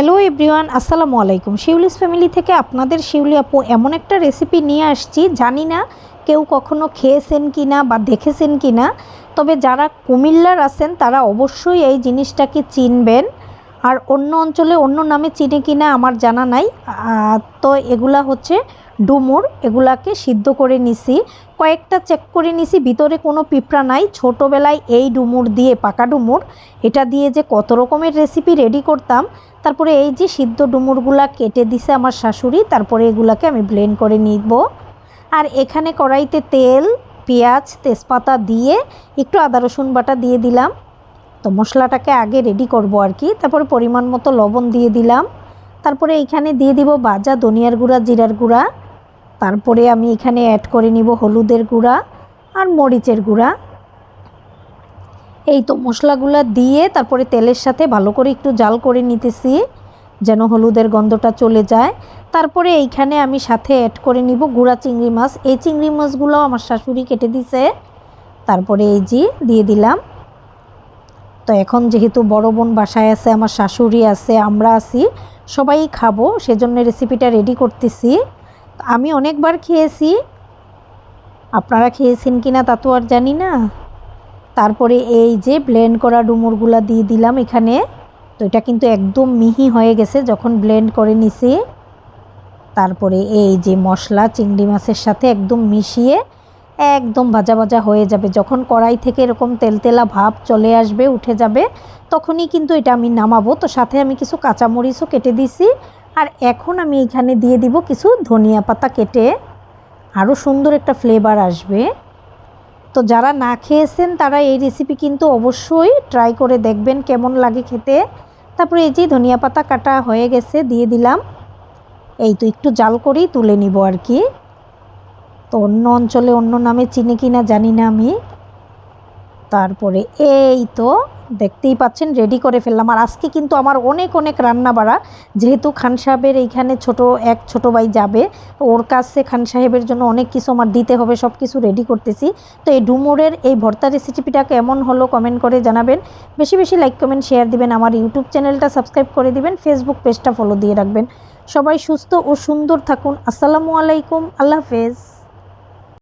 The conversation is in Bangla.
হ্যালো এভরিওয়ান আসসালামু আলাইকুম। শিউলিস ফ্যামিলি থেকে আপনাদের শিউলি আপু এমন একটা রেসিপি নিয়ে আসছি। জানি না কেউ কখনো খেয়েছেন কি না বা দেখেছেন কি না তবে যারা কুমিল্লার আছেন তারা অবশ্যই এই জিনিসটাকে চিনবেন। আর অন্য অঞ্চলে অন্য নামে চিনে কি না আমার জানা নাই। তো এগুলা হচ্ছে ডুমুর, এগুলাকে সিদ্ধ করে নিছি। কয়েকটা চেক করে নিছি, ভিতরে কোনো পিঁপড়া নাই। ছোটোবেলায় এই ডুমুর দিয়ে, পাকা ডুমুর, এটা দিয়ে যে কত রকমের রেসিপি রেডি করতাম। তারপরে এই যে সিদ্ধ ডুমুরগুলা কেটে দিছে আমার শাশুড়ি, তারপরে এগুলাকে আমি ব্লেন্ড করে নিব। আর এখানে কড়াইতে তেল, পেঁয়াজ, তেজপাতা দিয়ে একটু আদা, রসুন বাটা দিয়ে দিলাম। তো মশলাটাকে আগে রেডি করব আর কি। তারপরে পরিমাণ মতো লবণ দিয়ে দিলাম। তারপরে এখানে দিয়ে দিব বাজা ধনিয়ার গুঁড়া, জিরার গুঁড়া। তারপরে আমি এখানে অ্যাড করে নিব হলুদের গুঁড়া আর মরিচের গুঁড়া। এই তো মশলাগুলো দিয়ে তারপরে তেলের সাথে ভালো করে একটু জাল করে নিতেছি, যেন হলুদের গন্ধটা চলে যায়। তারপরে এইখানে আমি সাথে অ্যাড করে নিব গুঁড়া চিংড়ি মাছ। এই চিংড়ি মাছগুলো আমার শাশুড়ি কেটে দিছে। তারপরে এই যে দিয়ে দিলাম। তো এখন যেহেতু বড় বোন বাসায় আছে, আমার শাশুড়ি আছে, আমরা আছি, সবাই খাব, সেজন্য রেসিপিটা রেডি করতেছি। আমি অনেকবার খেয়েছি। আপনারা খেয়েছেন কি না তা তো আর জানি না। তারপরে এই যে ব্লেন্ড করা ডুমুরগুলা দিয়ে দিলাম এখানে। তো এটা কিন্তু একদম মিহি হয়ে গেছে যখন ব্লেন্ড করে নিছি। তারপরে এই যে মশলা, চিংড়ি মাছের সাথে একদম মিশিয়ে একদম ভাজা ভাজা হয়ে যাবে। যখন কড়াই থেকে এরকম তেলতেলা ভাব চলে আসবে, উঠে যাবে, তখনই কিন্তু এটা আমি নামাবো। তো সাথে আমি কিছু কাঁচামরিচও কেটে দিছি আর এখন আমি এখানে দিয়ে দিব কিছু ধনিয়া পাতা কেটে। আরও সুন্দর একটা ফ্লেভার আসবে। তো যারা না খেয়েছেন, তারা এই রেসিপি কিন্তু অবশ্যই ট্রাই করে দেখবেন কেমন লাগে খেতে। তারপরে এই যে ধনিয়া পাতা কাটা হয়ে গেছে, দিয়ে দিলাম। এই তো একটু জাল করেই তুলে নিব আর কি। তো অন্য অঞ্চলে অন্য নামে চিনি কি না জানি না আমি। তারপরে এই তো দেখতেই পাচ্ছেন রেডি করে ফেললাম। আর আজকে কিন্তু আমার অনেক অনেক রান্না বাড়া যেহেতু খান সাহেবের এইখানে ছোট, এক ছোট ভাই যাবে ওর কাছে খান সাহেবের জন্য অনেক কিছু আমার দিতে হবে, সব কিছু রেডি করতেছি। তো এই ডুমুরের এই ভর্তা রেসিপিটা কেমন হলো কমেন্ট করে জানাবেন। বেশি বেশি লাইক কমেন্ট শেয়ার দিবেন। আমার ইউটিউব চ্যানেলটা সাবস্ক্রাইব করে দিবেন ফেসবুক পেজটা ফলো দিয়ে রাখবেন। সবাই সুস্থ ও সুন্দর থাকুন। আসসালামু আলাইকুম। আল্লাহ হাফেজ।